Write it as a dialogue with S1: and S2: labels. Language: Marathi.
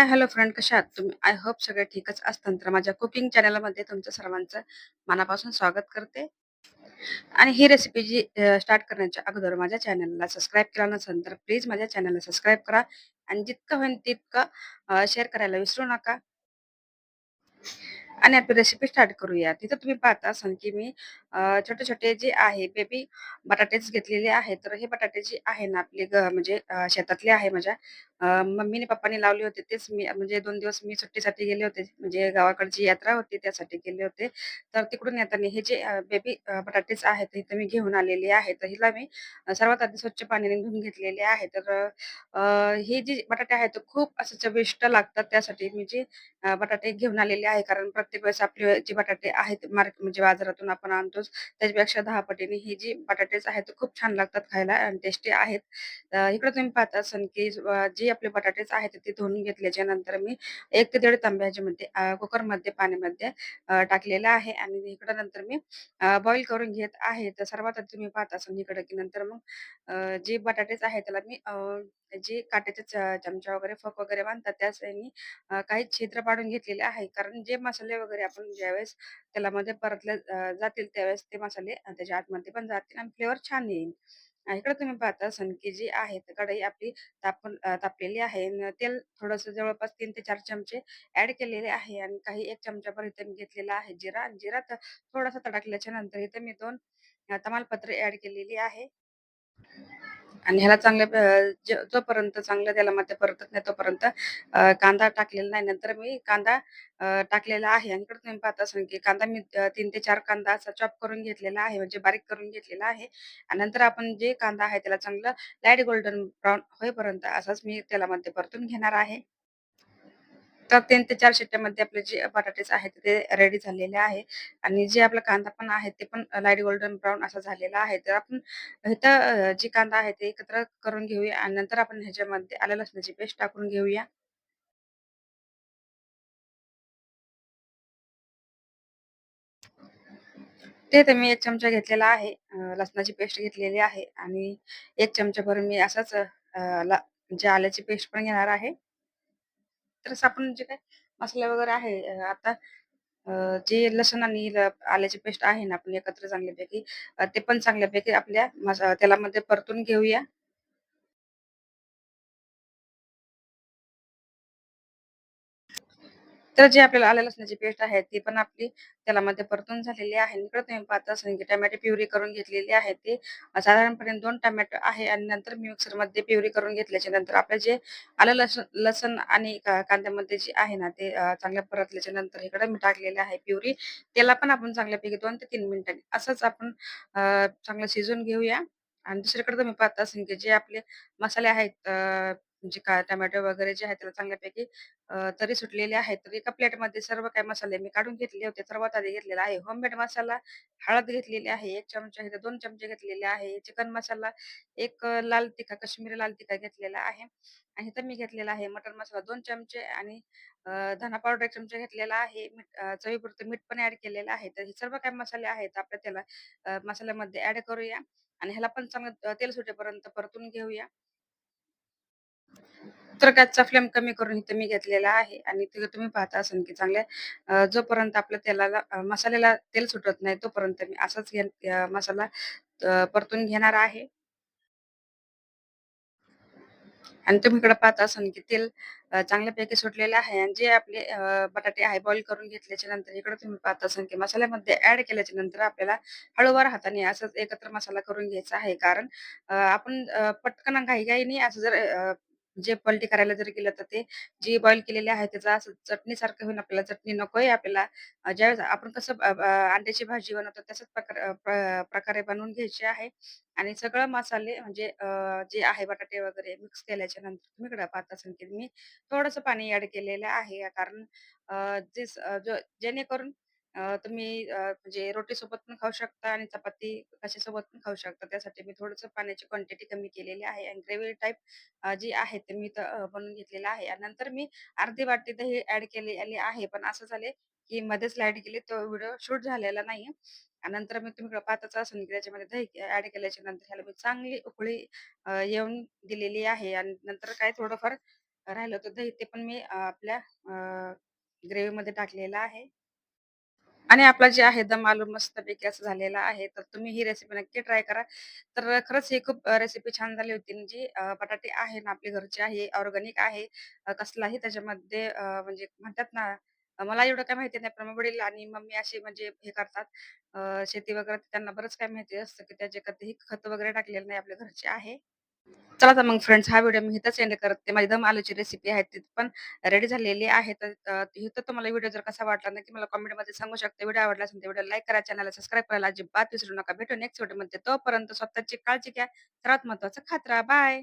S1: हाय, हॅलो फ्रेंड कशा आहात तुम्ही? आय होप सगळे ठीकच असतात तर माझ्या कुकिंग चॅनलमध्ये तुमचं सर्वांचं मनापासून स्वागत करते. आणि ही रेसिपी जी स्टार्ट करण्याच्या अगोदर माझ्या चॅनलला सबस्क्राईब केला नसेल तर प्लीज माझ्या चॅनलला सबस्क्राईब करा आणि जितकं होईल तितकं शेअर करायला विसरू नका. आणि आपली रेसिपी स्टार्ट करूया. तिथं तुम्ही पाहता असाल की मी छोटे-छोटे जे आहे बेबी बटाटेच घेतलेले आहेत. तर हे बटाटे जे आहे ना आपले म्हणजे शेतातले आहे माझ्या. मम्मीने पप्पाने लावले होते तेच मी म्हणजे दोन दिवस मी सुट्टीसाठी गेले होते. म्हणजे गावाकडची यात्रा होती त्यासाठी गेले होते. तर तिकडून येताना हे जे बेबी बटाटेच आहेत ते इथं मी घेऊन आलेले आहे. तर हिला मी सर्वात आधी स्वच्छ पाण्याने धुवून घेतलेले आहे. तर हे जे बटाटे आहेत खूप असं चविष्ट लागतात. त्यासाठी मी जे बटाटे घेऊन आलेले आहे. कारण प्रत्येक वेळेस आपले जे बटाटे आहेत मार्केट म्हणजे बाजारातून आपण आणतोच. त्याच्यापेक्षा दहा पटीने ही जी बटाटेच आहेत ते खूप छान लागतात खायला आणि टेस्टी आहेत. इकडे तुम्ही पाहता असाल की जे आपले बटाटेच आहेत ते धुवून घेतल्याच्या नंतर मी एक ते 1.5 तांबे ह्याच्यामध्ये कुकरमध्ये पाण्यामध्ये टाकलेलं आहे आणि इकडं नंतर मी बॉईल करून घेत आहे. तर सर्वात आधी तुम्ही पाहत असाल इकडं की नंतर मग जे बटाटेच आहे त्याला मी जे काट्याचे चमचा वगैरे, फक वगैरे बांधतात त्याच काही छिद्र पाडून घेतलेले आहे. कारण जे मसाले वगैरे आपण ज्यावेळेस तेलामध्ये परतले जातील त्यावेळेस ते मसाले त्याच्या आतमध्ये पण जातील आणि फ्लेवर छान येईल. इकडे तुम्ही पाहता सनकी जी आहे कढई आपली ताप तापलेली आहे तेल थोडस जवळपास तीन ते चार चमचे ऍड केलेले आहे आणि काही एक चमचाभर इथे मी घेतलेला आहे जिरा. जिरा थोडासा तडकल्याच्या नंतर इथे मी दोन तमालपत्र ऍड केलेली आहे. आणि ह्याला चांगल्या जोपर्यंत चांगलं त्याला तेलामध्ये परतत नाही तोपर्यंत कांदा टाकलेला नाही. नंतर मी कांदा टाकलेला आहे आणि इकडे तुम्ही पाहत असाल की कांदा मी तीन ते चार कांदा असा चॉप करून घेतलेला आहे, म्हणजे बारीक करून घेतलेला आहे. आणि नंतर आपण जे कांदा आहे त्याला चांगलं लाइट गोल्डन ब्राउन होईपर्यंत असाच मी तेलामध्ये परतून घेणार आहे. तर तीन ते चार शिट्ट्यामध्ये आपले जे बटाटेच आहेत ते रेडी झालेले आहे आणि जे आपला कांदा पण आहे ते पण लाइट गोल्डन ब्राऊन असा झालेला आहे. तर आपण इथं जे कांदा आहे ते एकत्र करून घेऊया आणि नंतर आपण ह्याच्यामध्ये आल्या लसणाची पेस्ट टाकून घेऊया. ते तर मी एक चमचा घेतलेला आहे. लसणाची पेस्ट घेतलेली आहे आणि एक चमचा भर मी असाच अ, म्हणजे आल्याची पेस्ट पण घेणार आहे. तर आपण जे काही मसाला वगैरे आहे आता जे लसूण आणि आल्याची पेस्ट आहे ना, आपण एकत्र चांगल्यापैकी ते पण चांगल्यापैकी आपल्या तेलामध्ये परतून घेऊया. तर जे आपल्याला आलं लसणाची पेस्ट आहे, ती पण आपली तेलामध्ये परतून झालेली आहे. इकडे तुम्ही पाहता असाल की टमॅटो प्युरी करून घेतलेली आहे. ते साधारणपणे दोन टमॅटो आहे आणि नंतर मी मिक्सरमध्ये प्युरी करून घेतल्याच्या नंतर आपलं जे आलं लसूण लसूण आणि कांद्यामध्ये जे आहे ना, ते चांगलं परतल्याच्या नंतर इकडे मी टाकलेले आहे प्युरी. त्याला पण आपण चांगल्यापैकी दोन ते तीन मिनिटांनी असंच आपण चांगलं शिजून घेऊया. आणि दुसरीकडे तुम्ही पाहता असेल की जे आपले मसाले आहेत अ, म्हणजे का टोमॅटो वगैरे जे आहेत त्याला चांगल्यापैकी अ, तरी सुटलेले आहेत. तर एका प्लेटमध्ये सर्व काही मसाले मी काढून घेतले होते. सर्वात आधी घेतलेला आहे होममेड मसाला, हळद घेतलेली आहे एक चमचा, इथे दोन चमचे घेतलेले आहे. चिकन मसाला, एक अ, लाल तिखा काश्मीरी लाल तिखा घेतलेला आहे. आणि इथं मी घेतलेला आहे मटन मसाला दोन चमचे आणि अ, धना पावडर एक चमचा घेतलेला आहे. मीठ अ, चवीपुरतं मीठ पण ऍड केलेलं आहे. तर हे सर्व काही मसाले आहेत आपल्या त्याला अ, मसाल्यामध्ये ऍड करूया आणि ह्याला पण चांगलं तेल सुटेपर्यंत परतून घेऊया. तर गॅसचा फ्लेम कमी करून इथे मी घेतलेला आहे आणि ते तुम्ही पाहता असाल की चांगल्या जोपर्यंत आपल्या तेलाला मसाल्याला तेल सुटत नाही तोपर्यंत मी असाच गॅस मसाला परतून घेणार आहे. आणि तुम्ही इकडे पाहत असाल की तेल चांगल्यापैकी सुटलेलं आहे आणि जे आपले बटाटे आहे बॉईल करून घेतल्याच्या नंतर इकडे तुम्ही पाहत असाल की मसाल्यामध्ये ऍड केल्याच्यानंतर आपल्याला हळूवार हाताने असंच एकत्र मसाला करून घ्यायचा आहे. कारण अ, आपण पटकन घाई-घाईने असं जर अ, जे पलटी करायला जर गेलं तर ते जे बॉईल केलेले आहे त्याचा असं चटणीसारखं होईल आपल्याला चटणी नकोय आपल्याला. ज्यावेळेस आपण कसं अंड्याची भाजी बनवतो तसंच प्रकार प्रकारे बनवून घ्यायची आहे. आणि सगळं मसाले म्हणजे जे आहे बटाटे वगैरे मिक्स केल्याच्यानंतर तुम्ही इकडे पाहत की मी थोडंसं पाणी ऍड केलेलं आहे. कारण जे जेणेकरून अ, तुम्ही अ, म्हणजे रोटीसोबत पण खाऊ शकता आणि चपाती कशासोबत पण खाऊ शकता. त्यासाठी मी थोडंसं पाण्याची क्वांटिटी कमी केलेली आहे आणि ग्रेव्ही टाइप अ, जी आहे ते मी इथं अ, बनवून घेतलेलं आहे. आणि नंतर मी अर्धी वाटी दही ॲड केलेली आहे. पण असं झाले की मध्येच लाइट गेली, तो व्हिडिओ शूट झालेला नाही. आणि नंतर मी तुम्ही पाहतच असाल की त्याच्यामध्ये दही ॲड केल्याच्यानंतर ह्याला मी चांगली उकळी अ, येऊन दिलेली आहे आणि नंतर काय थोडंफार राहिलं होतं दही ते पण मी अ, आपल्या अ, ग्रेव्हीमध्ये टाकलेलं आहे. आणि आपला जे आहे दम आलू मस्तपैकी असं झालेला आहे. तर तुम्ही ही रेसिपी नक्की ट्राय करा. तर खरंच ही खूप रेसिपी छान झाली होती. म्हणजे बटाटे आहे ना आपली घरची आहे, ऑर्गॅनिक आहे. कसलाही त्याच्यामध्ये म्हणजे म्हणतात ना, मला एवढं काही माहिती नाही, पण वडील आणि मम्मी असे म्हणजे हे करतात. शेती वगैरे त्यांना बरंच काही माहिती असतं, की त्याचे कधीही खत वगैरे टाकलेलं नाही, आपल्या घरचे आहे. चला तर मग फ्रेंड्स हा व्हिडिओ मी इथेच एंड करते. माझी दम आलूची रेसिपी आहे ती पण रेडी झालेली आहे. तर इथं तुम्हाला व्हिडिओ जर कसा वाटला नक्की मला कमेंटमध्ये सांगू शकते व्हिडिओ आवडला असेल तर व्हिडिओ लाईक करा, चॅनलला सबस्क्राईब करायला अजिबात विसरू नका. भेटू नेक्स्ट व्हिडिओमध्ये. तोपर्यंत स्वतःची काळजी घ्या. सर्वात महत्वाचं खात्रा बाय.